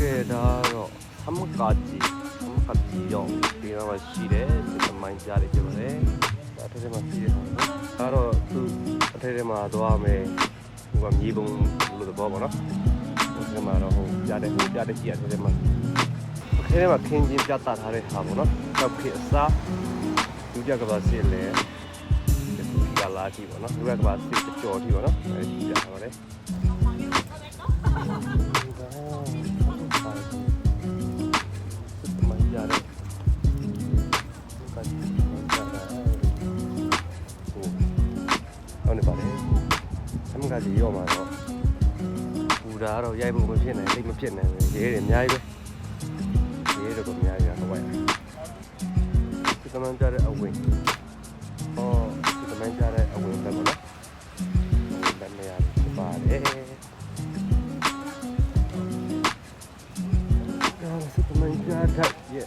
ကဲဒါတော့သမကာကြီးသမကာကြီးရောဒီမှာရှိတယ်ဒီသမိုင်းကြားလေးပြောတယ်ဒါအထက်ထဲမှာရှိတယ်နော်ဒါတော့သူအထက်ထဲမှာသွားမယ်ဟိုကမြေပုံလို့သဘောပေါ့နော်ဟိုထဲမှာတော့ဟိုကြားတယ်ဟိုကြားတယ်ကြီးအထက်ထဲမှာအထက်ထဲမှာခင်းချင်းပြတ်သားထားတဲ့ဟာပေါ့နော်တော့ခေအစားဒုတိယကဘာစစ်လဲဒီကူကလာကြည့်ပေါ့နော်ဒုတိယကဘာစစ်ကြော်ကြည့်ပေါ့နော်အဲဒီပြထားပါတယ် အမှန်ကကြီးရောမှာတော့ပူတာတော့ရိုက်ဖို့မဖြစ်နိုင်သိမဖြစ်နိုင်ဘူးရေးတယ်အများကြီးပဲရေးတော့အများကြီးဟုတ်ပါရဲ့ဒီကမန်ကြတဲ့အဝင်ဟောဒီကမန်ကြတဲ့အဝင်ပဲပေါ့နော်အဝင်ပဲနေရာပါတယ်ဒါစပမန်ဂျာထက်ရဲ့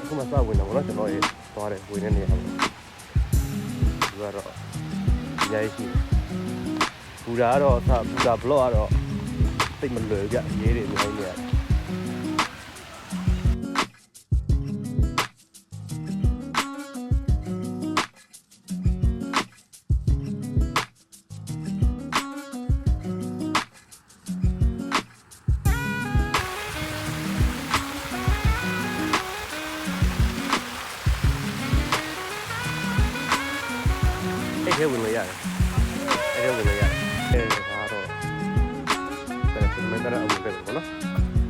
အခုမှစဝင်တော့ဗောနော်ကျွန်တော်ရေသွားတယ်ဝင်နေနေရပါဘူးဒီကတော့အများကြီးရှိတယ် ဘူရာကတော့အစဘူရာဘလော့ကတော့သိပ်မလွယ်ကြရေးတွေအများကြီးနေရတယ်အဲ့ထဲဝင်လို့ရတယ်အဲ့ထဲဝင်လို့ cara a mujer, ¿no?